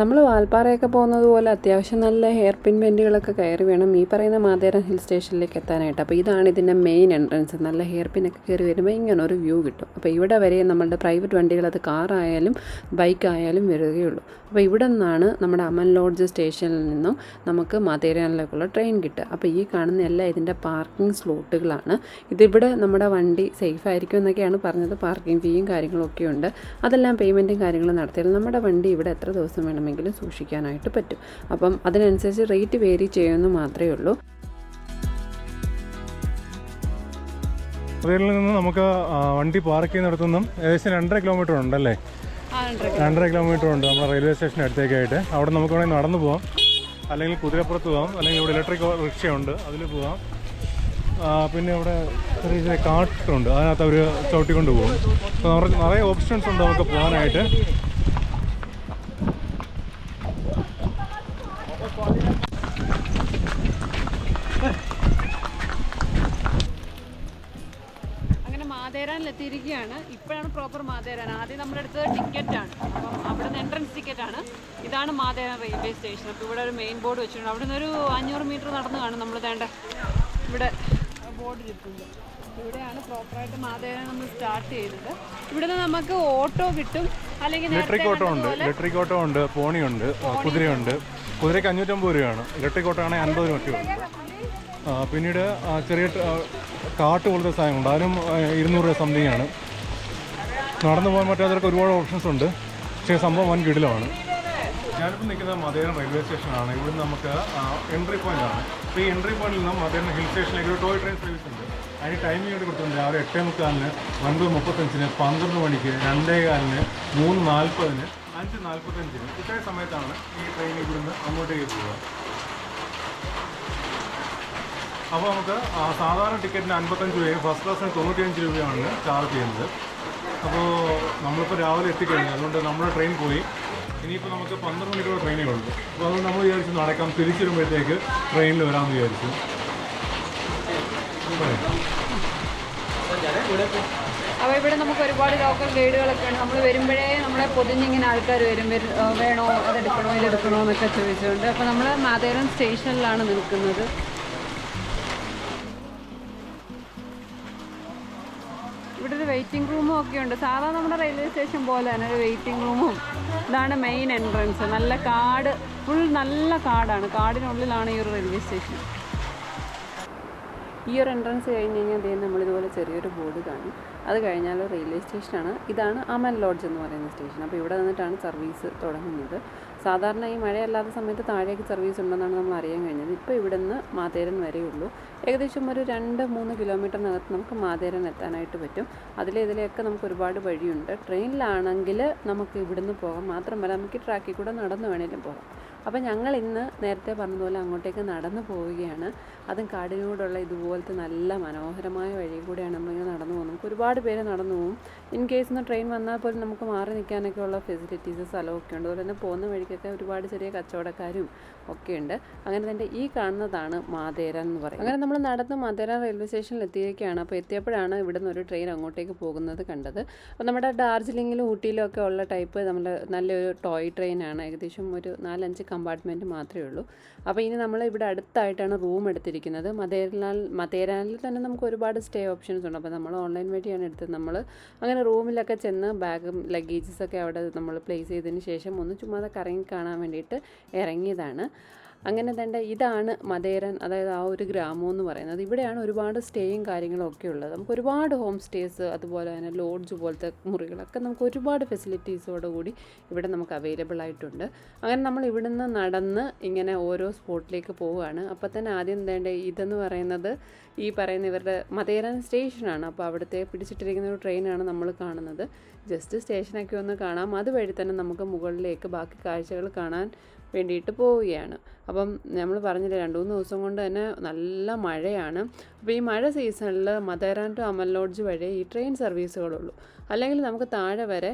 നമ്മൾ വാൽപ്പാറയൊക്കെ പോകുന്നത് പോലെ അത്യാവശ്യം നല്ല ഹെയർ പിൻ ബെൻഡുകളൊക്കെ കയറി വേണം ഈ പറയുന്ന മാതേരം ഹിൽ സ്റ്റേഷനിലേക്ക് എത്താനായിട്ട്. അപ്പോൾ ഇതാണ് ഇതിന്റെ മെയിൻ എൻട്രൻസ് നല്ല ഹെയർ പിന്നൊക്കെ കയറി വരുമ്പോൾ ഇങ്ങനെ ഒരു വ്യൂ കിട്ടും. അപ്പോൾ ഇവിടെ വരെ നമ്മളുടെ പ്രൈവറ്റ് വണ്ടികൾ അത് കാറായാലും ബൈക്കായാലും വരികയുള്ളൂ. അപ്പോൾ ഇവിടെ നിന്നാണ് നമ്മുടെ അമൻ ലോഡ്ജ് സ്റ്റേഷനിൽ നിന്നും നമുക്ക് മാതേരാനിലേക്കുള്ള ട്രെയിൻ കിട്ടുക. അപ്പോൾ ഈ കാണുന്ന എല്ലാം ഇതിന്റെ പാർക്കിംഗ് സ്ലോട്ടുകളാണ് ഇതിവിടെ നമ്മുടെ വണ്ടി സേഫ് ആയിരിക്കും എന്നൊക്കെയാണ് പറഞ്ഞത്. പാർക്കിംഗ് ഫീയും കാര്യങ്ങളൊക്കെ ഉണ്ട് അതെല്ലാം പേയ്മെന്റും കാര്യങ്ങളും നടത്തിയാലും നമ്മുടെ വണ്ടി ഇവിടെ എത്ര ദിവസം വേണമെങ്കിലും സൂക്ഷിക്കാനായിട്ട് പറ്റും. അപ്പം അതിനനുസരിച്ച് റേറ്റ് വേരി ചെയ്യുമെന്ന് മാത്രമേ ഉള്ളൂ. അതിൽ നിന്ന് നമുക്ക് വണ്ടി പാർക്ക് ചെയ്യുന്നിടത്തു നിന്നും ഏകദേശം രണ്ടര കിലോമീറ്റർ ഉണ്ട് അല്ലേ രണ്ടര കിലോമീറ്റർ. ഉണ്ട് നമ്മുടെ റെയിൽവേ സ്റ്റേഷൻ അടുത്തേക്കായിട്ട്. അവിടെ നമുക്ക് വേണമെങ്കിൽ നടന്നു പോവാം. അല്ലെങ്കിൽ കുതിരപ്പുറത്ത് പോവാം. അല്ലെങ്കിൽ ഇവിടെ ഇലക്ട്രിക് റിക്ഷയുണ്ട്. അതിൽ പോവാം. ആ, പിന്നെ ഇവിടെ ചെറിയ ചെറിയ കാട്ടുണ്ട്. അതിനകത്ത് അവർ ചവിട്ടിക്കൊണ്ട് പോകും. അപ്പോൾ നമുക്ക് നിറയെ ഓപ്ഷൻസ് ഉണ്ട് നമുക്ക് പോകാനായിട്ട്. എത്തിയിരിക്കുകയാണ് ഇപ്പോഴാണ് പ്രോപ്പർ മാതേരാൻ ആദ്യം നമ്മുടെ ടിക്കറ്റ് ആണ് അപ്പം അവിടെ നിന്ന് എൻട്രൻസ് ടിക്കറ്റ് ആണ്. ഇതാണ് മാതേരാൻ റെയിൽവേ സ്റ്റേഷൻ അപ്പോൾ ഇവിടെ ഒരു മെയിൻ ബോർഡ് വെച്ചിട്ടുണ്ട്. അവിടെ നിന്ന് ഒരു അഞ്ഞൂറ് മീറ്റർ നടന്നു കാണും നമ്മൾ വേണ്ട. ഇവിടെ ബോർഡ് ഇരിക്കുന്നത് ഇവിടെയാണ് പ്രോപ്പറായിട്ട് മാതേരാൻ നമ്മൾ സ്റ്റാർട്ട് ചെയ്തത്. ഇവിടെ നിന്ന് നമുക്ക് ഓട്ടോ കിട്ടും. അല്ലെങ്കിൽ ഇലക്ട്രിക് ഓട്ടോ ഉണ്ട്. ഇലക്ട്രിക് ഓട്ടോ ഉണ്ട്. പോണിയുണ്ട് കുതിരയുണ്ട്. കുതിരയ്ക്ക് അഞ്ഞൂറ്റമ്പത് രൂപയാണ്. ഇലക്ട്രിക് ഓട്ടോ ആണെങ്കിൽ അൻപത് രൂപ ഉണ്ട് ആ, പിന്നീട് ചെറിയ കാട്ട് പോലത്തെ സാധനങ്ങളുണ്ട് അതിനും ഇരുന്നൂറ് രൂപ സംതിങ് ആണ്. നടന്നു പോകാൻ പറ്റാത്തവർക്ക് ഒരുപാട് ഓപ്ഷൻസ് ഉണ്ട്. പക്ഷേ സംഭവം വൻ കിടിലമാണ്. ഞാനിപ്പോൾ നിൽക്കുന്നത് മതേരം റെയിൽവേ സ്റ്റേഷനാണ് ഇവിടുന്ന് നമുക്ക് എൻട്രി പോയിന്റ് ആണ്. അപ്പോൾ ഈ എൻട്രി പോയിന്റിൽ നിന്ന് മതേരം ഹിൽ സ്റ്റേഷനിലേക്ക് ഒരു ടോയ് ട്രെയിൻ സർവീസ് ഉണ്ട്. അതിന് ടൈമിംഗ് ആയിട്ട് കൊടുത്തിട്ടുണ്ട്. രാവിലെ എട്ടേ മുക്കാലിന് ഒൻപത് മുപ്പത്തഞ്ചിന് പന്ത്രണ്ട് മണിക്ക് രണ്ടേ കാലിന് മൂന്ന് നാൽപ്പതിന് അഞ്ച് നാൽപ്പത്തഞ്ചിന്. ഇത്രയും സമയത്താണ് ഈ ട്രെയിൻ ഇവിടുന്ന് അങ്ങോട്ടേക്ക് പോവുക. അപ്പോൾ നമുക്ക് സാധാരണ ടിക്കറ്റിന് അൻപത്തഞ്ച് രൂപയും ഫസ്റ്റ് ക്ലാസ്സിന് തൊണ്ണൂറ്റിയഞ്ച് രൂപയാണ് ചാർജ് ചെയ്യുന്നത്. അപ്പോൾ നമ്മളിപ്പോൾ രാവിലെ എത്തിക്കഴിഞ്ഞു. അതുകൊണ്ട് നമ്മുടെ ട്രെയിൻ പോയി. ഇനിയിപ്പോൾ നമുക്ക് പന്ത്രണ്ട് മണിക്കൂർ ട്രെയിനേ ഉള്ളൂ അപ്പോൾ അതുകൊണ്ട് നമ്മൾ വിചാരിച്ചു നടക്കാം. തിരിച്ചു വരുമ്പോഴത്തേക്ക് ട്രെയിനിൽ വരാമെന്ന് വിചാരിച്ചു. അപ്പോൾ ഇവിടെ നമുക്ക് ഒരുപാട് ലോക്കൽ ഗൈഡുകളൊക്കെ ഉണ്ട് നമ്മൾ വരുമ്പോഴേ നമ്മളെ പൊതിഞ്ഞിങ്ങനെ ആൾക്കാർ വരും. വേണോ അതെടുക്കണോ ഇതെടുക്കണോ എന്നൊക്കെ ചോദിച്ചുകൊണ്ട് അപ്പോൾ നമ്മൾ മാതേരം സ്റ്റേഷനിലാണ് നിൽക്കുന്നത്. ഇവിടെ ഒരു വെയിറ്റിംഗ് റൂമും ഒക്കെ ഉണ്ട്. സാധാരണ നമ്മുടെ റെയിൽവേ സ്റ്റേഷൻ പോലെ തന്നെ ഒരു വെയിറ്റിംഗ് റൂമും ഇതാണ് മെയിൻ എൻട്രൻസ് നല്ല കാട് ഫുൾ നല്ല കാടാണ്. കാടിനുള്ളിലാണ് ഈ ഒരു റെയിൽവേ സ്റ്റേഷൻ ഈ ഒരു എൻട്രൻസ് കഴിഞ്ഞ് കഴിഞ്ഞാൽ ദേ നമ്മളിതുപോലെ ചെറിയൊരു ബോർഡ് കാണും. അത് കഴിഞ്ഞാൽ റെയിൽവേ സ്റ്റേഷനാണ് ഇതാണ് അമൻ ലോഡ്ജ് എന്ന് പറയുന്ന സ്റ്റേഷൻ അപ്പോൾ ഇവിടെ നിന്നിട്ടാണ് സർവീസ് തുടങ്ങുന്നത്. സാധാരണ ഈ മഴയല്ലാത്ത സമയത്ത് താഴേക്ക് സർവീസ് ഉണ്ടെന്നാണ് നമ്മൾ അറിയാൻ കഴിഞ്ഞത്. ഇപ്പോൾ ഇവിടെ നിന്ന് മാതേരൻ വരെയുള്ളൂ. ഏകദേശം ഒരു രണ്ട് മൂന്ന് കിലോമീറ്ററിനകത്ത് നമുക്ക് മാതേരൻ എത്താനായിട്ട് പറ്റും. അതിലെ നമുക്ക് ഒരുപാട് വഴിയുണ്ട്. ട്രെയിനിലാണെങ്കിൽ നമുക്ക് ഇവിടുന്ന് പോകാം. മാത്രമല്ല നമുക്ക് ട്രാക്കിൽ കൂടെ നടന്നു വേണേലും പോകാം. അപ്പോൾ ഞങ്ങൾ ഇന്ന് നേരത്തെ പറഞ്ഞതുപോലെ അങ്ങോട്ടേക്ക് നടന്നു പോവുകയാണ്. അതും കാടിനോടുള്ള ഇതുപോലത്തെ നല്ല മനോഹരമായ വഴി കൂടെയാണ് നമ്മളിങ്ങനെ നടന്നു പോകുന്നത്. നമുക്ക് ഒരുപാട് പേര് നടന്നു പോകും. ഇൻ കേസ് ഒന്ന് ട്രെയിൻ വന്നാൽ പോലും നമുക്ക് മാറി നിൽക്കാനൊക്കെ ഉള്ള ഫെസിലിറ്റീസ് സ്ഥലമൊക്കെ ഉണ്ട്. അതുപോലെ തന്നെ പോകുന്ന വഴിക്കൊക്കെ ഒരുപാട് ചെറിയ കച്ചവടക്കാരും ഒക്കെ ഉണ്ട്. അങ്ങനെ തന്നെ ഈ കാണുന്നതാണ് മാതേര എന്ന് പറയും. അങ്ങനെ നമ്മൾ നടന്ന് മാതേര റെയിൽവേ സ്റ്റേഷനിൽ എത്തിയിരിക്കുകയാണ്. അപ്പോൾ എത്തിയപ്പോഴാണ് ഇവിടെ നിന്ന് ഒരു ട്രെയിൻ അങ്ങോട്ടേക്ക് പോകുന്നത് കണ്ടത്. അപ്പോൾ നമ്മുടെ ഡാർജിലിങ്ങിലും ഊട്ടിയിലും ഒക്കെ ഉള്ള ടൈപ്പ് നമ്മൾ നല്ലൊരു ടോയ് ട്രെയിനാണ് ഏകദേശം ഒരു നാലഞ്ച് കമ്പാർട്ട്മെന്റ് മാത്രമേ ഉള്ളൂ. അപ്പോൾ ഇനി നമ്മൾ ഇവിടെ അടുത്തായിട്ടാണ് റൂം എടുത്തിരിക്കുന്നത്. മതേരാൽ മതേരാനിൽ തന്നെ നമുക്ക് ഒരുപാട് സ്റ്റേ ഓപ്ഷൻസ് ഉണ്ട്. അപ്പോൾ നമ്മൾ ഓൺലൈൻ വഴിയാണ് എടുത്തത്. നമ്മൾ അങ്ങനെ റൂമിലൊക്കെ ചെന്ന് ബാഗും ലഗേജസൊക്കെ അവിടെ നമ്മൾ പ്ലേസ് ചെയ്തതിന് ശേഷം ഒന്ന് ചുമ്മാതെ കറങ്ങി കാണാൻ വേണ്ടിയിട്ട് ഇറങ്ങിയതാണ്. അങ്ങനെ തന്നെ ഇതാണ് മതേരൻ അതായത് ആ ഒരു ഗ്രാമം എന്ന് പറയുന്നത്. ഇവിടെയാണ് ഒരുപാട് സ്റ്റേയും കാര്യങ്ങളും ഒക്കെ ഉള്ളത്. നമുക്ക് ഒരുപാട് ഹോം സ്റ്റേസ് അതുപോലെ തന്നെ ലോഡ്ജ് പോലത്തെ മുറികളൊക്കെ നമുക്ക് ഒരുപാട് ഫെസിലിറ്റീസോട് കൂടി ഇവിടെ നമുക്ക് അവൈലബിൾ ആയിട്ടുണ്ട്. അങ്ങനെ നമ്മൾ ഇവിടുന്ന് നടന്ന് ഇങ്ങനെ ഓരോ സ്പോട്ടിലേക്ക് പോവുകയാണ്. അപ്പോൾ തന്നെ ആദ്യം വേണ്ട ഇതെന്ന് പറയുന്നത് ഈ പറയുന്ന ഇവരുടെ മതേരൻ സ്റ്റേഷനാണ്. അപ്പോൾ അവിടുത്തെ പിടിച്ചിട്ടിരിക്കുന്ന ഒരു ട്രെയിനാണ് നമ്മൾ കാണുന്നത്. ജസ്റ്റ് സ്റ്റേഷനൊക്കെ ഒന്ന് കാണാം. അതുവഴി തന്നെ നമുക്ക് മുകളിലേക്ക് ബാക്കി കാഴ്ചകൾ കാണാൻ വേണ്ടിയിട്ട് പോവുകയാണ്. അപ്പം നമ്മൾ പറഞ്ഞില്ല രണ്ട് മൂന്ന് ദിവസം കൊണ്ട് തന്നെ നല്ല മഴയാണ്. അപ്പോൾ ഈ മഴ സീസണിൽ മതേരാൻ ടു അമൽ ലോഡ്ജ് വഴി ഈ ട്രെയിൻ സർവീസുകളുള്ളൂ. അല്ലെങ്കിൽ നമുക്ക് താഴെ വരെ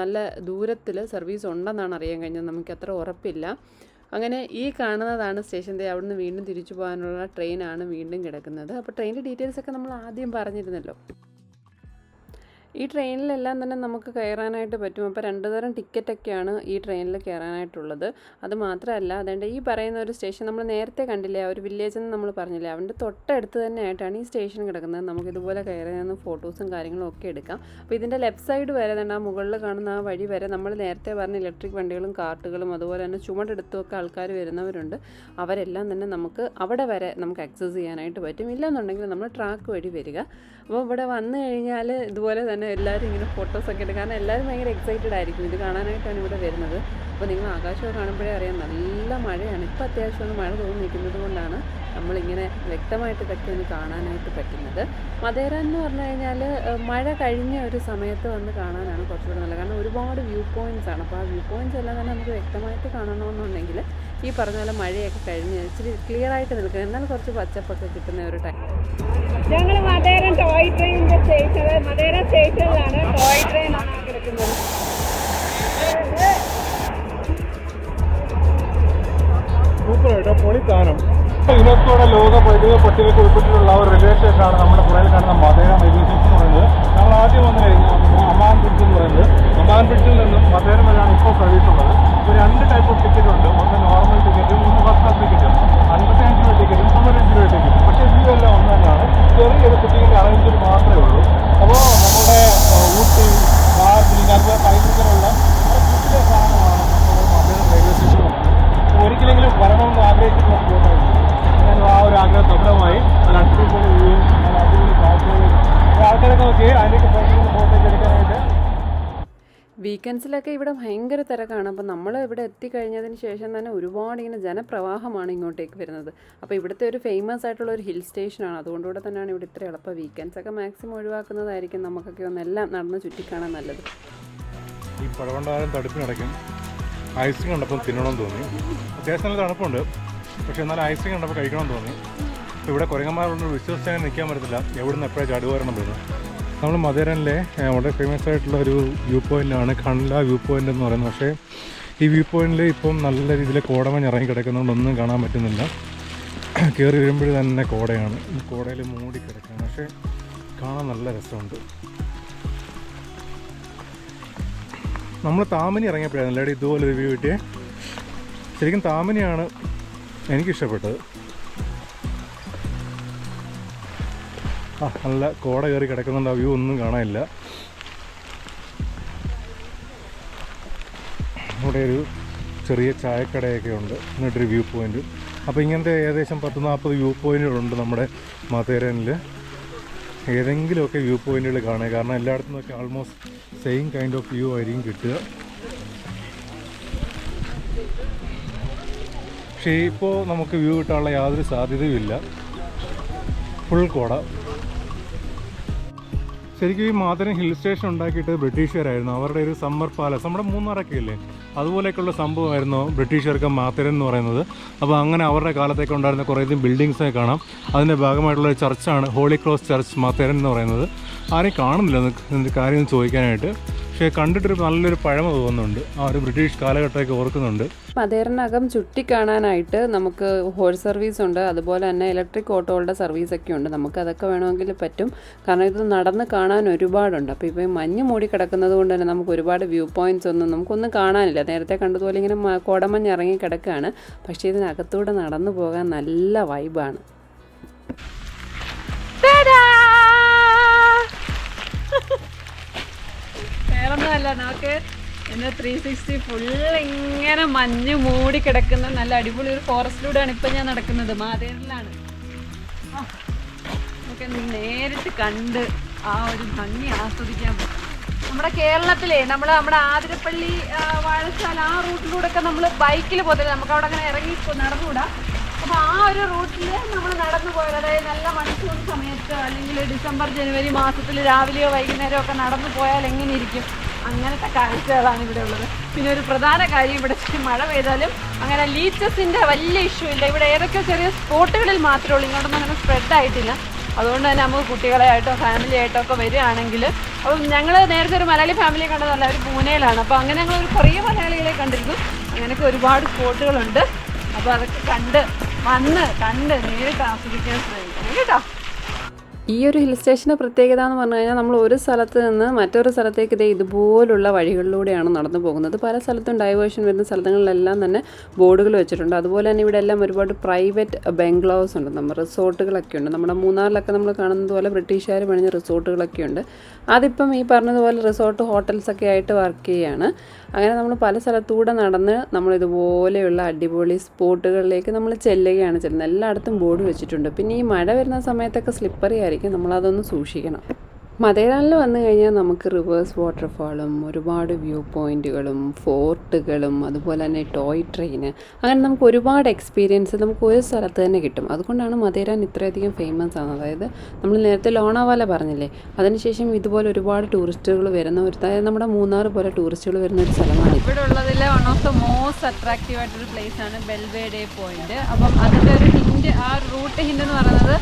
നല്ല ദൂരത്തിൽ സർവീസ് ഉണ്ടെന്നാണ് അറിയാൻ കഴിഞ്ഞത്. നമുക്ക് അത്ര ഉറപ്പില്ല. അങ്ങനെ ഈ കാണുന്നതാണ് സ്റ്റേഷന്റെ അവിടുന്ന് വീണ്ടും തിരിച്ചു പോകാനുള്ള ട്രെയിനാണ് വീണ്ടും കിടക്കുന്നത്. അപ്പോൾ ട്രെയിനിന്റെ ഡീറ്റെയിൽസ് ഒക്കെ നമ്മൾ ആദ്യം പറഞ്ഞിരുന്നല്ലോ. ഈ ട്രെയിനിലെല്ലാം തന്നെ നമുക്ക് കയറാനായിട്ട് പറ്റും. അപ്പോൾ രണ്ട് തരം ടിക്കറ്റൊക്കെയാണ് ഈ ട്രെയിനിൽ കയറാനായിട്ടുള്ളത്. അത് മാത്രമല്ല അതുകൊണ്ട് ഈ പറയുന്ന ഒരു സ്റ്റേഷൻ നമ്മൾ നേരത്തെ കണ്ടില്ലേ ആ ഒരു വില്ലേജ് എന്ന് നമ്മൾ പറഞ്ഞില്ലേ അവന്റെ തൊട്ടടുത്ത് തന്നെ ആയിട്ടാണ് ഈ സ്റ്റേഷൻ കിടക്കുന്നത്. നമുക്ക് ഇതുപോലെ കയറി നിന്ന് ഫോട്ടോസും കാര്യങ്ങളും ഒക്കെ എടുക്കാം. അപ്പോൾ ഇതിന്റെ ലെഫ്റ്റ് സൈഡ് വരെ തന്നെ ആ മുകളിൽ കാണുന്ന ആ വഴി വരെ നമ്മൾ നേരത്തെ പറഞ്ഞ ഇലക്ട്രിക് വണ്ടികളും കാർട്ടുകളും അതുപോലെ തന്നെ ചുമടെടുത്തുമൊക്കെ ആൾക്കാർ വരുന്നവരുണ്ട്. അവരെല്ലാം തന്നെ നമുക്ക് അവിടെ വരെ നമുക്ക് ആക്സസ് ചെയ്യാനായിട്ട് പറ്റും. ഇല്ലെന്നുണ്ടെങ്കിൽ നമ്മൾ ട്രാക്ക് വഴി വരിക. അപ്പോൾ ഇവിടെ വന്നു കഴിഞ്ഞാൽ ഇതുപോലെ തന്നെ എല്ലാവരും ഇങ്ങനെ ഫോട്ടോസൊക്കെ എടുക്കും കാരണം എല്ലാവരും ഭയങ്കര എക്സൈറ്റഡ് ആയിരിക്കും. ഇത് കാണാനായിട്ടാണ് ഇവിടെ വരുന്നത്. അപ്പോൾ നിങ്ങൾ ആകാശമൊക്കെ കാണുമ്പോഴേ അറിയാം നല്ല മഴയാണ്. ഇപ്പോൾ അത്യാവശ്യം ഒന്ന് മഴ തോന്നി നിൽക്കുന്നത് കൊണ്ടാണ് നമ്മളിങ്ങനെ വ്യക്തമായിട്ട് ഇതൊക്കെ ഒന്ന് കാണാനായിട്ട് പറ്റുന്നത്. മദേര എന്ന് പറഞ്ഞു കഴിഞ്ഞാൽ മഴ കഴിഞ്ഞ ഒരു സമയത്ത് വന്ന് കാണാനാണ് കുറച്ചുകൂടെ നല്ലത്. കാരണം ഒരുപാട് വ്യൂ പോയിന്റ്സ് ആണ്. അപ്പോൾ ആ വ്യൂ പോയിന്റ്സ് എല്ലാം തന്നെ നമുക്ക് വ്യക്തമായിട്ട് കാണണമെന്നുണ്ടെങ്കിൽ ഈ പറഞ്ഞ പോലെ മഴയൊക്കെ കഴിഞ്ഞ് ഇച്ചിരി ക്ലിയർ ആയിട്ട് നിൽക്കുക. എന്നാൽ കുറച്ച് പച്ചപ്പൊക്കെ കിട്ടുന്ന ഒരു ടൈം ഞങ്ങൾ Matheran toy train station Matheran സ്റ്റേഷനിലാണ് ടോയ് ട്രെയിൻ ആണ് കിടക്കുന്നത്. സൂപ്പർ കേട്ടോ പൊളിത്താനം. യുനെസ്കോയുടെ ലോക പൈതൃക പട്ടികയ്ക്ക് ഉൾപ്പെട്ടിട്ടുള്ള ഒരു റെയിൽവേ സ്റ്റേഷനാണ് നമ്മുടെ പുറകിൽ കാണുന്ന മധേര റെയിൽവേ എന്ന് പറയുന്നത്. നമ്മൾ ആദ്യം വന്നു കഴിഞ്ഞാൽ അമാൻ ബ്രിഡ്ജ് എന്ന് പറയുന്നത്. അമാൻ ബ്രിഡ്ജിൽ നിന്നും മധേര വരെയാണ് ഇപ്പോൾ സർവീസ് ഇപ്പോൾ രണ്ട് ടൈപ്പ് വീക്കെൻഡ്സിലൊക്കെ ഇവിടെ ഭയങ്കര തിരക്കാണ്. അപ്പോൾ നമ്മൾ ഇവിടെ എത്തിക്കഴിഞ്ഞതിന് ശേഷം തന്നെ ഒരുപാട് ഇങ്ങനെ ജനപ്രവാഹമാണ് ഇങ്ങോട്ടേക്ക് വരുന്നത്. അപ്പോൾ ഇവിടുത്തെ ഒരു ഫേമസ് ആയിട്ടുള്ള ഒരു ഹിൽ സ്റ്റേഷനാണ് അതുകൊണ്ടുകൂടെ തന്നെയാണ് ഇവിടെ ഇത്ര എളുപ്പം വീക്കെൻഡ്സ് ഒക്കെ മാക്സിമം ഒഴിവാക്കുന്നതായിരിക്കും നമുക്കൊക്കെ ഒന്ന് എല്ലാം നടന്ന് ചുറ്റിക്കാണാൻ നല്ലത്. ഈ പഴവണ്ടാരം തടുപ്പിനടയ്ക്കും ഐസ്ക്രീം കണ്ടപ്പോൾ തിന്നണമെന്ന് തോന്നി. അത്യാവശ്യം നല്ല തണുപ്പുണ്ട്. പക്ഷേ എന്നാൽ ഐസ്ക്രീം കണ്ടപ്പോൾ കഴിക്കണമെന്ന് തോന്നി. ഇവിടെ കുരങ്ങന്മാരുണ്ട് വിശ്വസിച്ചാൽ നിൽക്കാൻ പറ്റത്തില്ല. എവിടെ നിന്ന് എപ്പോഴാണ് ചടുവാരണം നമ്മൾ മധുരനിലെ വളരെ ഫേമസ് ആയിട്ടുള്ള ഒരു വ്യൂ പോയിന്റാണ് കണ്ല വ്യൂ പോയിന്റ് എന്ന് പറയുന്നത്. പക്ഷേ ഈ വ്യൂ പോയിന്റിൽ ഇപ്പം നല്ല രീതിയിൽ കോടമഞ്ഞ് ഇറങ്ങി കിടക്കുന്നതുകൊണ്ട് ഒന്നും കാണാൻ പറ്റുന്നില്ല. കയറി വരുമ്പോൾ തന്നെ കോടയാണ്. കോടയിൽ മൂടി കിടക്കുകയാണ്. പക്ഷേ കാണാൻ നല്ല രസമുണ്ട്. നമ്മൾ താമനി ഇറങ്ങിയപ്പോഴാണ് അല്ലാതെ ഇതുപോലെ ഒരു വ്യൂ കിട്ടിയേ. ശരിക്കും താമനിയാണ് എനിക്കിഷ്ടപ്പെട്ടത്. ആ നല്ല കോട കയറി കിടക്കുന്നുണ്ട്. ആ വ്യൂ ഒന്നും കാണാനില്ല. ഇവിടെ ഒരു ചെറിയ ചായക്കടയൊക്കെ ഉണ്ട്. എന്നിട്ടൊരു വ്യൂ പോയിന്റ്. അപ്പോൾ ഇങ്ങനത്തെ ഏകദേശം പത്ത് നാൽപ്പത് വ്യൂ പോയിന്റുകളുണ്ട് നമ്മുടെ മാത്തേരനിൽ ഏതെങ്കിലുമൊക്കെ വ്യൂ പോയിന്റുകൾ കാണുക. കാരണം എല്ലായിടത്തും നിന്നൊക്കെ almost same kind of view ആയിരിക്കും കിട്ടുക. പക്ഷേ ഇപ്പോൾ നമുക്ക് വ്യൂ കിട്ടാനുള്ള യാതൊരു സാധ്യതയും ഇല്ല ഫുൾ കോട. ശരിക്കും ഈ മാതരം ഹിൽ സ്റ്റേഷൻ ഉണ്ടാക്കിയിട്ട് ബ്രിട്ടീഷുകാരായിരുന്നു. അവരുടെ ഒരു സമ്മർ പാലസ് നമ്മുടെ മൂന്നാറൊക്കെ ഇല്ലേ? അതുപോലെയൊക്കെയുള്ള സംഭവമായിരുന്നു ബ്രിട്ടീഷുകാർക്ക് മാത്തരൻ എന്ന് പറയുന്നത്. അപ്പോൾ അങ്ങനെ അവരുടെ കാലത്തേക്ക് ഉണ്ടായിരുന്ന കുറേയധികം ബിൽഡിങ്സൊക്കെ കാണാം. അതിന്റെ ഭാഗമായിട്ടുള്ള ഒരു ചർച്ചാണ് ഹോളി ക്രോസ് ചർച്ച് മാത്തേരൻ എന്ന് പറയുന്നത്. ആരെയും കാണുന്നില്ല കാര്യം ചോദിക്കാനായിട്ട്. പക്ഷേ കണ്ടിട്ടൊരു നല്ലൊരു പഴമ തോന്നുന്നുണ്ട്. ആ ഒരു ബ്രിട്ടീഷ് കാലഘട്ടമൊക്കെ ഓർക്കുന്നുണ്ട്. മതേറിനകം ചുറ്റിക്കാണാനായിട്ട് നമുക്ക് ഹോഴ്സ് സർവീസ് ഉണ്ട്. അതുപോലെ തന്നെ ഇലക്ട്രിക് ഓട്ടോകളുടെ സർവീസൊക്കെ ഉണ്ട്. നമുക്ക് അതൊക്കെ വേണമെങ്കിൽ പറ്റും. കാരണം ഇത് നടന്ന് കാണാൻ ഒരുപാടുണ്ട്. അപ്പോൾ ഇപ്പോൾ മഞ്ഞ് മൂടി കിടക്കുന്നത് കൊണ്ട് തന്നെ നമുക്ക് ഒരുപാട് വ്യൂ പോയിന്റ്സ് ഒന്നും നമുക്കൊന്നും കാണാനില്ല. നേരത്തെ കണ്ടതുപോലെ ഇങ്ങനെ കോടമഞ്ഞ് ഇറങ്ങി കിടക്കുകയാണ്. പക്ഷേ ഇതിനകത്തൂടെ നടന്നു പോകാൻ നല്ല വൈബാണ്. വേറൊന്നുമല്ല നമുക്ക് ഇന്ന് ത്രീ സിക്സ്റ്റി ഫുൾ ഇങ്ങനെ മഞ്ഞ് മൂടി കിടക്കുന്ന നല്ല അടിപൊളി ഒരു ഫോറസ്റ്റിലൂടെയാണ് ഇപ്പം ഞാൻ നടക്കുന്നത് മാതേരിലാണ് നമുക്ക് നേരിട്ട് കണ്ട് ആ ഒരു ഭംഗി ആസ്വദിക്കാൻ പറ്റും. നമ്മുടെ കേരളത്തിലെ നമ്മൾ നമ്മുടെ ആതിരപ്പള്ളി വാഴച്ചാൽ ആ റൂട്ടിലൂടെ ഒക്കെ നമ്മൾ ബൈക്കിൽ പോകത്തില്ല? നമുക്ക് അവിടെ അങ്ങനെ ഇറങ്ങി നടന്നുകൂടാ? അപ്പോൾ ആ ഒരു റൂട്ടിൽ നമ്മൾ നടന്നു പോയത്. അതായത് നല്ല മൺസൂൺ സമയത്ത് അല്ലെങ്കിൽ ഡിസംബർ ജനുവരി മാസത്തിൽ രാവിലെയോ വൈകുന്നേരമോ ഒക്കെ നടന്നു പോയാൽ എങ്ങനെ ഇരിക്കും അങ്ങനത്തെ കാഴ്ചകളാണ് ഇവിടെ ഉള്ളത്. പിന്നെ ഒരു പ്രധാന കാര്യം ഇവിടെ മഴ പെയ്താലും അങ്ങനെ ലീച്ചസിന്റെ വലിയ ഇഷ്യൂ ഇല്ല. ഇവിടെ ഏതൊക്കെ ചെറിയ സ്പോട്ടുകളിൽ മാത്രമേ ഉള്ളൂ. ഇങ്ങോട്ടൊന്നും അങ്ങനെ സ്പ്രെഡ് ആയിട്ടില്ല. അതുകൊണ്ട് തന്നെ നമുക്ക് കുട്ടികളെ ആയിട്ടോ ഫാമിലി ആയിട്ടോ ഒക്കെ വരികയാണെങ്കിൽ അപ്പം ഞങ്ങൾ നേരത്തെ ഒരു മലയാളി ഫാമിലിയെ കണ്ടതല്ല ഒരു പൂനെയിലാണ്. അപ്പോൾ അങ്ങനെ ഞങ്ങൾ ഒരു കുറേ മലയാളികളെ കണ്ടിരുന്നു. അങ്ങനെയൊക്കെ ഒരുപാട് സ്പോട്ടുകളുണ്ട്. അപ്പോൾ അതൊക്കെ കണ്ട് വന്ന് കണ്ട് നേരിട്ട് ആസ്വദിക്കാൻ ശ്രമിക്കും കേട്ടോ? ഈ ഒരു ഹിൽ സ്റ്റേഷന്റെ പ്രത്യേകത എന്ന് പറഞ്ഞു കഴിഞ്ഞാൽ നമ്മൾ ഒരു സ്ഥലത്ത് നിന്ന് മറ്റൊരു സ്ഥലത്തേക്ക് ഇതേ ഇതുപോലുള്ള വഴികളിലൂടെയാണ് നടന്നു പോകുന്നത്. പല സ്ഥലത്തും ഡൈവേർഷൻ വരുന്ന സ്ഥലങ്ങളിലെല്ലാം തന്നെ ബോർഡുകൾ വെച്ചിട്ടുണ്ട്. അതുപോലെ തന്നെ ഇവിടെ എല്ലാം ഒരുപാട് പ്രൈവറ്റ് ബംഗ്ലാവ്സ് ഉണ്ട്. നമ്മൾ റിസോർട്ടുകളൊക്കെ ഉണ്ട്. നമ്മുടെ മൂന്നാറിലൊക്കെ നമ്മൾ കാണുന്നത് പോലെ ബ്രിട്ടീഷുകാർ പണിഞ്ഞ റിസോർട്ടുകളൊക്കെ ഉണ്ട്. അതിപ്പം ഈ പറഞ്ഞതുപോലെ റിസോർട്ട് ഹോട്ടൽസൊക്കെ ആയിട്ട് വർക്ക് ചെയ്യുകയാണ് അങ്ങനെ നമ്മൾ പല സ്ഥലത്തൂടെ നടന്ന് നമ്മൾ ഇതുപോലെയുള്ള അടിപൊളി സ്പോട്ടുകളിലേക്ക് നമ്മൾ ചെല്ലുകയാണ് ചെല്ലുന്നത് എല്ലായിടത്തും ബോർഡ് വെച്ചിട്ടുണ്ട്. പിന്നെ ഈ മഴ വരുന്ന സമയത്തൊക്കെ സ്ലിപ്പറി നമ്മളതൊന്ന് സൂക്ഷിക്കണം. മതേരാനിൽ വന്നു കഴിഞ്ഞാൽ നമുക്ക് റിവേഴ്സ് വാട്ടർഫാളും ഒരുപാട് വ്യൂ പോയിന്റുകളും ഫോർട്ടുകളും അതുപോലെ തന്നെ ടോയ് ട്രെയിന് അങ്ങനെ നമുക്ക് ഒരുപാട് എക്സ്പീരിയൻസ് നമുക്ക് ഒരു സ്ഥലത്ത് തന്നെ കിട്ടും. അതുകൊണ്ടാണ് മതേരാൻ ഇത്രയധികം ഫേമസ് ആണ്. അതായത് നമ്മൾ നേരത്തെ ലോണാവാല പറഞ്ഞില്ലേ? അതിനുശേഷം ഇതുപോലെ ഒരുപാട് ടൂറിസ്റ്റുകൾ വരുന്ന ഒരു അതായത് നമ്മുടെ മൂന്നാർ പോലെ ടൂറിസ്റ്റുകൾ വരുന്ന ഒരു സ്ഥലമാണ്. ഇവിടെ ഉള്ളതിൽ one of the most attractive ആയിട്ടുള്ള പ്ലേസ് ആണ് ബെൽവേഡേ പോയിന്റ് അപ്പം അതിന്റെ ഒരു ഹിന്റ് ആ റൂട്ട് ഹിന്റ് എന്ന് പറയുന്നത്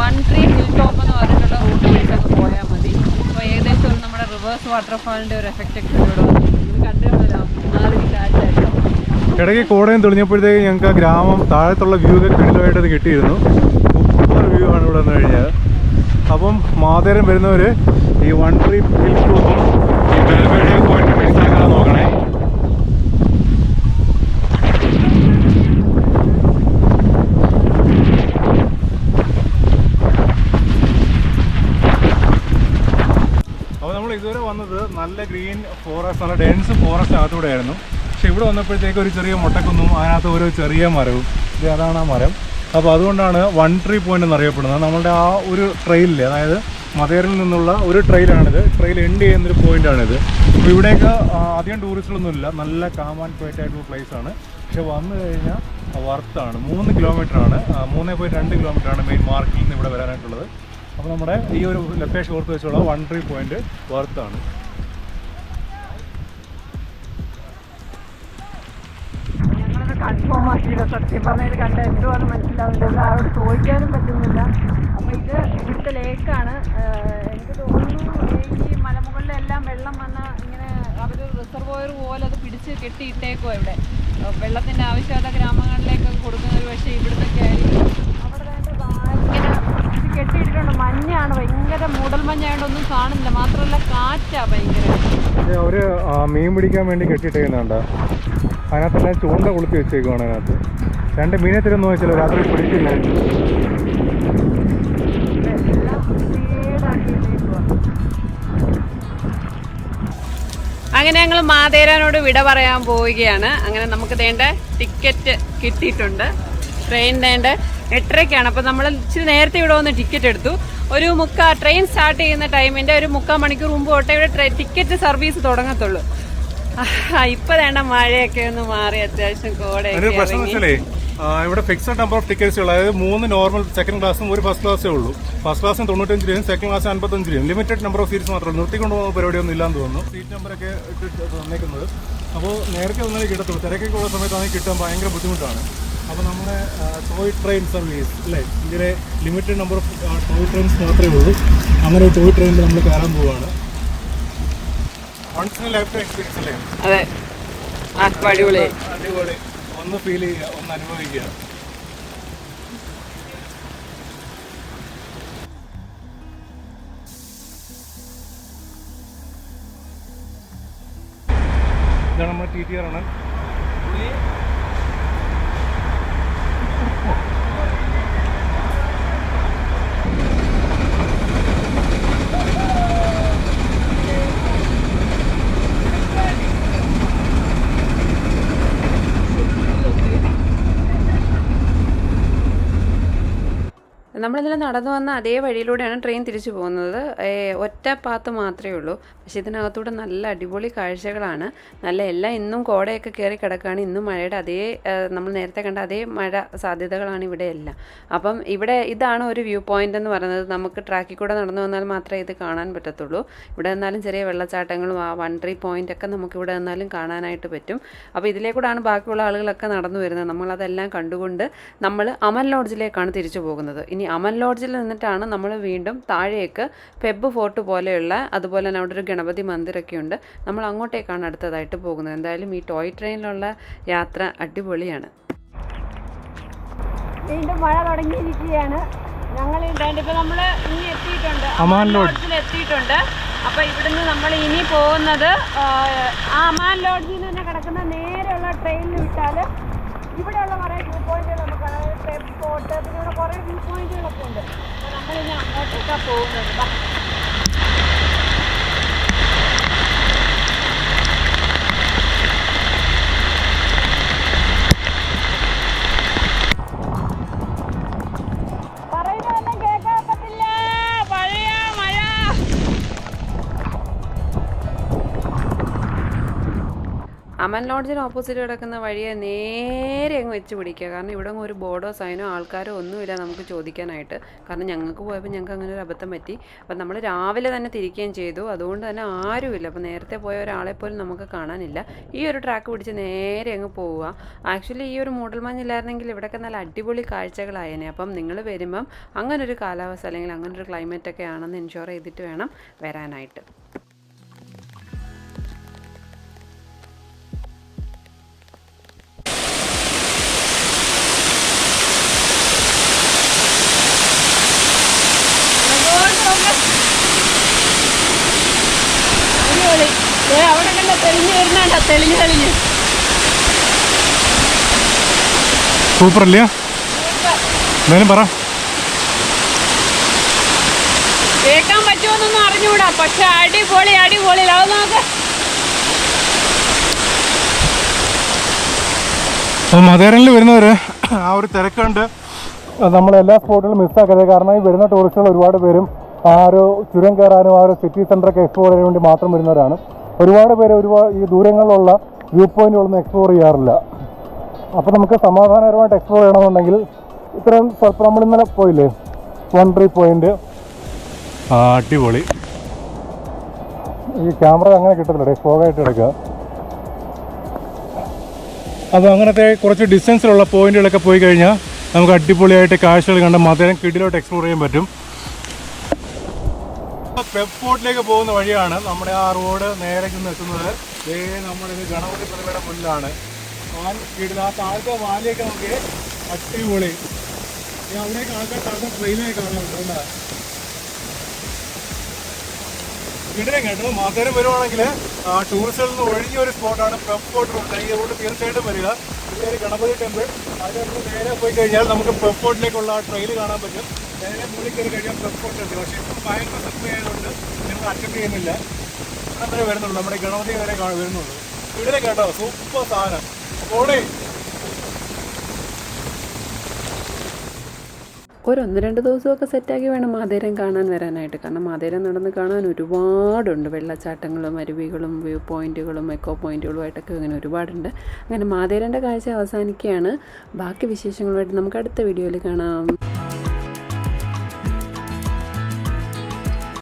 വൺ ട്രീ ഹിൽ ടോപ്പ് എന്ന് പറഞ്ഞിട്ടുള്ള റൂട്ട് പിടിച്ചൊക്കെ പോയാൽ മതി അപ്പോൾ ഏകദേശം ഒരു നമ്മുടെ റിവേഴ്സ് വാട്ടർഫാളിന്റെ ഒരു എഫക്റ്റ് ഒക്കെ ഇവിടെ ഇടയ്ക്ക് കോടയം തെളിഞ്ഞപ്പോഴത്തേക്ക് ഞങ്ങൾക്ക് ആ ഗ്രാമം താഴത്തുള്ള വ്യൂ ഒക്കെ കിടിലമായിട്ട് അത് കിട്ടിയിരുന്നു. സൂപ്പർ വ്യൂ ആണ് ഇവിടെ വന്നു കഴിഞ്ഞാൽ അപ്പം മാതേരം വരുന്നവർ ഈ വൺ ട്രിപ്പ് ഹിൽ ടൂറും ഈ പോയിട്ട് നോക്കണേ അപ്പോൾ നമ്മൾ ഇതുവരെ വന്നത് നല്ല ഗ്രീൻ ഫോറസ്റ്റ് നല്ല ഡെൻസ് ഫോറസ്റ്റ് അകത്തൂടെ ആയിരുന്നു പക്ഷെ ഇവിടെ വന്നപ്പോഴത്തേക്ക് ഒരു ചെറിയ മുട്ടക്കുന്നും അതിനകത്ത് ഒരു ചെറിയ മരവും. അതാണ് ആ മരം. അപ്പോൾ അതുകൊണ്ടാണ് വൺ ട്രീ പോയിന്റ് എന്നറിയപ്പെടുന്നത്. നമ്മളുടെ ആ ഒരു ട്രെയിലിൽ അതായത് മതേറിൽ നിന്നുള്ള ഒരു ട്രെയിലാണിത് ട്രെയിൽ എൻഡ് ചെയ്യുന്നൊരു പോയിന്റാണിത് അപ്പോൾ ഇവിടെയൊക്കെ അധികം ടൂറിസ്റ്റുകളൊന്നുമില്ല നല്ല കാം ആൻഡ് പ്ലേസാണ് പക്ഷെ വന്നു കഴിഞ്ഞാൽ വർത്താണ്. മൂന്ന് ആ, മൂന്നേ പോയിന്റ് രണ്ട് കിലോമീറ്റർ ആണ് മെയിൻ മാർക്കിൽ നിന്ന് ഇവിടെ വരാനായിട്ടുള്ളത്. അപ്പോൾ നമ്മുടെ ഈ ഒരു ലൊക്കേഷൻ ഓർത്ത് വെച്ചുള്ള വൺ ട്രീ പോയിന്റ് വർത്താണ്. കൺഫേം ആക്കിയില്ല സത്യം പറഞ്ഞാൽ കണ്ട എന്തുവാണ് മനസ്സിലാവുന്നില്ല. ആരോട് ചോദിക്കാനും പറ്റുന്നില്ല. അപ്പോൾ ഇത് ഇവിടുത്തെ ലേക്കാണ്. എനിക്ക് തോന്നുന്നു ഈ മലമുകളിലെല്ലാം വെള്ളം വന്ന ഇങ്ങനെ അവർ റിസർവോയർ പോലെ അത് പിടിച്ച് കെട്ടിയിട്ടേക്കോ ഇവിടെ. വെള്ളത്തിന്റെ ആവശ്യകത ഗ്രാമങ്ങളിലേക്കൊക്കെ ഒരു പക്ഷേ ഇവിടുത്തെ അവിടെ ഭയങ്കര ഇത് കെട്ടിയിട്ടുണ്ട് മഞ്ഞാണ് ഭയങ്കര മൂടൽ മഞ്ഞായതുകൊണ്ട് ഒന്നും കാണില്ല മാത്രമല്ല കാറ്റാ ഭയങ്കര. ഒരു മീൻ പിടിക്കാൻ വേണ്ടി കെട്ടിയിട്ടേക്കുന്നുണ്ട്. അതിനകത്തെല്ലാം ചൂണ്ട കൊളുത്തി വെച്ചേക്കുവാണ് അതിനകത്ത്. രണ്ട് മീനെ തരുമെന്ന് വെച്ചാൽ രാത്രി പിടിച്ചില്ല. അങ്ങനെ ഞങ്ങൾ മാതേരാനോട് വിട പറയാൻ പോവുകയാണ്. അങ്ങനെ നമുക്ക് തേണ്ട ടിക്കറ്റ് കിട്ടിയിട്ടുണ്ട്. ട്രെയിൻ തേണ്ട എട്ടരയ്ക്കാണ് അപ്പം നമ്മൾ ഇച്ചിരി നേരത്തെ ഇവിടെ വന്ന് ടിക്കറ്റ് എടുത്തു. ഒരു മുക്കാ ട്രെയിൻ സ്റ്റാർട്ട് ചെയ്യുന്ന ടൈമിന്റെ ഒരു മുക്കാൽ മണിക്കൂർ മുമ്പ് തൊട്ടേ ഇവിടെ ടിക്കറ്റ് സർവീസ് തുടങ്ങത്തുള്ളൂ. ഇപ്പൊ വേണ്ട മഴയൊക്കെ ഒന്ന് മാറി അത്യാവശ്യം കോടെ ഇവിടെ ഫിക്സഡ് നമ്പർ ഓഫ് ടിക്കറ്റ്സ് ഉള്ളൂ അതായത് മൂന്ന് നോർമൽ സെക്കൻഡ് ക്ലാസ്സും ഒരു ഫസ്റ്റ് ക്ലാസ്സേ ഉള്ളൂ. ഫസ്റ്റ് ക്ലാസ്സിന് തൊണ്ണൂറ്റഞ്ച് രൂപയും സെക്കൻഡ് ക്ലാസ് അൻപത്തഞ്ച് രൂപയും. ലിമിറ്റഡ് നമ്പർ ഓഫ് സീറ്റ്സ് മാത്രമേ നിർത്തിക്കൊണ്ട് പോകുന്ന പരിപാടിയൊന്നും ഇല്ലാന്ന് തോന്നുന്നു. സീറ്റ് നമ്പറൊക്കെ ഇട്ടിട്ട് തന്നേക്കുന്നത്. അപ്പോൾ നേരത്തെ ഒന്നാലും കിട്ടത്തുള്ളൂ. തിരക്കൊക്കെ ഉള്ള സമയത്താണെങ്കിൽ കിട്ടാൻ ഭയങ്കര ബുദ്ധിമുട്ടാണ്. അപ്പോൾ നമ്മുടെ ടോയ് ട്രെയിൻ സർവീസ് അല്ലേ? ഇതിലെ limited number of toy trains മാത്രമേ ഉള്ളൂ. അങ്ങനെ ടോയ് ട്രെയിനിൽ നമ്മൾ കയറാൻ പോവുകയാണ് once in life time experience അല്ലേ അതെ. അടിപൊളി. ഒന്ന് ഫീൽ ചെയ്യുക ഒന്ന് അനുഭവിക്കുക. ഇതാണ് നമ്മുടെ ടി ടി ആർ ആണ്. നമ്മളിതിൽ നടന്നു വന്ന അതേ വഴിയിലൂടെയാണ് ട്രെയിൻ തിരിച്ചു പോകുന്നത്. ഒറ്റ പാത്ത് മാത്രമേ ഉള്ളൂ. പക്ഷേ ഇതിനകത്തൂടെ നല്ല അടിപൊളി കാഴ്ചകളാണ്. നല്ല എല്ലാം ഇന്നും കോടയൊക്കെ കയറി കിടക്കുകയാണ്. ഇന്നും മഴയുടെ അതേ നമ്മൾ നേരത്തെ കണ്ട അതേ മഴ സാധ്യതകളാണ് ഇവിടെ എല്ലാം. അപ്പം ഇവിടെ ഇതാണ് ഒരു വ്യൂ പോയിന്റ് എന്ന് പറയുന്നത്. നമുക്ക് ട്രാക്കിൽ കൂടെ നടന്നു വന്നാൽ മാത്രമേ ഇത് കാണാൻ പറ്റത്തുള്ളൂ. ഇവിടെ നിന്നാലും ചെറിയ വെള്ളച്ചാട്ടങ്ങളും ആ വൺ ട്രീ പോയിന്റ് ഒക്കെ നമുക്ക് ഇവിടെ നിന്നാലും കാണാനായിട്ട് പറ്റും. അപ്പോൾ ഇതിലേ ഇതിലേക്കൂടാണ് ബാക്കിയുള്ള ആളുകളൊക്കെ നടന്നു വരുന്നത്. നമ്മളതെല്ലാം കണ്ടുകൊണ്ട് നമ്മൾ അമൽ ലോഡ്ജിലേക്കാണ് തിരിച്ചു പോകുന്നത്. ഇനി അമൽ ലോഡ്ജിൽ നിന്നിട്ടാണ് നമ്മൾ വീണ്ടും താഴേക്ക് പെബ് ഫോർട്ട് പോലെയുള്ള അതുപോലെ തന്നെ അവിടെ ഒരു ഗണപതി മന്ദിരമൊക്കെ ഉണ്ട്. നമ്മൾ അങ്ങോട്ടേക്കാണ് അടുത്തതായിട്ട് പോകുന്നത്. എന്തായാലും ഈ ടോയ് ട്രെയിനിലുള്ള യാത്ര അടിപൊളിയാണ്. വീണ്ടും മഴ തുടങ്ങിയിരിക്കുകയാണ്. ഞങ്ങൾ ഇപ്പൊ നമ്മൾ ഇനി എത്തിയിട്ടുണ്ട്. അമാൻ. ലോഡ്ജിൽ എത്തിയിട്ടുണ്ട്. അപ്പൊ ഇവിടുന്ന് നമ്മൾ ഇനി പോകുന്നത് ആ, അമാൻ ലോഡ്ജിൽ നിന്ന് തന്നെ കിടക്കുന്ന നേരെയുള്ള ട്രെയിനിൽ വിട്ടാൽ ഇവിടെയുള്ള കുറെ വ്യൂ പോയിന്റുകൾ നമുക്ക് ട്രിപ്പ് സ്പോട്ട് പിന്നെ ഇവിടെ കുറേ വ്യൂ പോയിന്റുകളൊക്കെ ഉണ്ട്. അപ്പോൾ നമ്മളിനി അങ്ങോട്ടേക്കാണ് പോകുന്നത്. ലോഡ്ജിന് ഓപ്പോസിറ്റ് കിടക്കുന്ന വഴിയെ നേരെ അങ്ങ് വെച്ച് പിടിക്കുക. കാരണം ഇവിടെ ഒരു ബോർഡോ സൈനോ ആൾക്കാരോ ഒന്നുമില്ല നമുക്ക് ചോദിക്കാനായിട്ട്. കാരണം ഞങ്ങൾക്ക് പോയപ്പോൾ ഞങ്ങൾക്ക് അങ്ങനെ ഒരു അബദ്ധം പറ്റി. അപ്പം നമ്മൾ രാവിലെ തന്നെ തിരിക്കുകയും ചെയ്തു. അതുകൊണ്ട് തന്നെ ആരുമില്ല. അപ്പോൾ നേരത്തെ പോയ ഒരാളെ പോലും നമുക്ക് കാണാനില്ല. ഈ ഒരു ട്രാക്ക് പിടിച്ച് നേരെ അങ്ങ് പോവുക. ആക്ച്വലി ഈ ഒരു മൂടൽമഞ്ഞില്ലായിരുന്നെങ്കിൽ ഇവിടെയൊക്കെ നല്ല അടിപൊളി കാഴ്ചകളായേനെ. അപ്പം നിങ്ങൾ വരുമ്പം അങ്ങനൊരു കാലാവസ്ഥ അല്ലെങ്കിൽ അങ്ങനൊരു ക്ലൈമറ്റൊക്കെ ആണെന്ന് എൻഷുർ ചെയ്തിട്ട് വേണം വരാനായിട്ട്. സൂപ്പർ അല്ലയോ എന്തായാലും പറ. കേൾക്കാൻ പറ്റുമെന്നൊന്നും അറിഞ്ഞൂടാ. പക്ഷെ അടിപൊളി അടിപൊളി. അത് നോക്ക്. അപ്പോൾ മതേരനിൽ വരുന്നവർ ആ ഒരു തിരക്കുണ്ട്. നമ്മൾ എല്ലാ സ്പോട്ടുകളും മിസ്സാക്കരുത് കാരണം ഈ വരുന്ന ടൂറിസ്റ്റുകൾ ഒരുപാട് പേരും ആ ഒരു ചുരം കയറാനും ആ ഒരു സിറ്റി സെന്ററൊക്കെ എക്സ്പ്ലോർ ചെയ്യാൻ വേണ്ടി മാത്രം വരുന്നവരാണ്. ഒരുപാട് പേര് ഒരുപാട് ഈ ദൂരങ്ങളിലുള്ള വ്യൂ പോയിന്റുകളൊന്നും എക്സ്പ്ലോർ ചെയ്യാറില്ല. അപ്പോൾ നമുക്ക് സമാധാനപരമായിട്ട് എക്സ്പ്ലോർ ചെയ്യണമെന്നുണ്ടെങ്കിൽ ഇത്രയും സ്ഥലത്ത് നമ്മൾ ഇന്നലെ പോയില്ലേ? വൺ ത്രീ പോയിന്റ് അടിപൊളി. ഈ ക്യാമറ അങ്ങനെ കിട്ടത്തില്ലേ ഫോഗായിട്ട് എടുക്കുക. അപ്പോൾ അങ്ങനത്തെ കുറച്ച് ഡിസ്റ്റൻസിലുള്ള പോയിന്റുകളൊക്കെ പോയി കഴിഞ്ഞാൽ നമുക്ക് അടിപൊളിയായിട്ട് കാഴ്ചകൾ കണ്ട് മധുരം കിടിലോട്ട് എക്സ്പ്ലോർ ചെയ്യാൻ പറ്റും. ഫോർട്ടിലേക്ക് പോകുന്ന വഴിയാണ് നമ്മുടെ ആ റോഡ് നേരെ ചെന്ന് എത്തുന്നത്. നമ്മുടെ ഇത് ഗണപതി പ്രതിമയുടെ മുന്നിലാണ്. കിടില ആ താഴത്തെ വാലിയൊക്കെ നമുക്ക് അടിപൊളി. അവിടേക്ക് ആൾക്കാർ താഴത്തെ ട്രെയിനായി കാണാറുണ്ട് ഇവിടെ കേട്ടോ മാതേരം വരുവാണെങ്കിൽ ടൂറിസ്റ്റുകളിൽ നിന്ന് ഒഴിഞ്ഞ ഒരു സ്പോട്ടാണ് പെപ്പോർട്ട് റൂട്ട് ഈ റൂട്ട് തീർച്ചയായിട്ടും വരിക. ഇതൊരു ഗണപതി ടെമ്പിൾ അതിനടുത്ത് നേരെ പോയി കഴിഞ്ഞാൽ നമുക്ക് പെപ്പോർട്ടിലേക്കുള്ള ആ ട്രെയിൽ കാണാൻ പറ്റും. നേരെ മുകളിൽ കയറി കഴിഞ്ഞാൽ പെപ്പോർട്ട് ഉണ്ട്. പക്ഷേ ഇപ്പം ഭയങ്കര സമയമായതുകൊണ്ട് ഞങ്ങൾ അറ്റൻഡ് ചെയ്യുന്നില്ല. ഇവിടെ വരെ വരുന്നുള്ളൂ. നമ്മുടെ ഗണപതി വരെ വരുന്നുള്ളൂ. ഇവിടെ കേട്ടോ സൂപ്പർ സാധനം. ഒരു ഒന്ന് രണ്ട് ദിവസമൊക്കെ സെറ്റാക്കി വേണം മാതേരം കാണാൻ വരാനായിട്ട്. കാരണം മാതേരം നടന്ന് കാണാൻ ഒരുപാടുണ്ട്. വെള്ളച്ചാട്ടങ്ങളും അരുവികളും വ്യൂ പോയിന്റുകളും എക്കോ പോയിന്റുകളുമായിട്ടൊക്കെ അങ്ങനെ ഒരുപാടുണ്ട്. അങ്ങനെ മാതേരന്റെ കാഴ്ച അവസാനിക്കുകയാണ്. ബാക്കി വിശേഷങ്ങളുമായിട്ട് നമുക്ക് അടുത്ത വീഡിയോയിൽ കാണാം.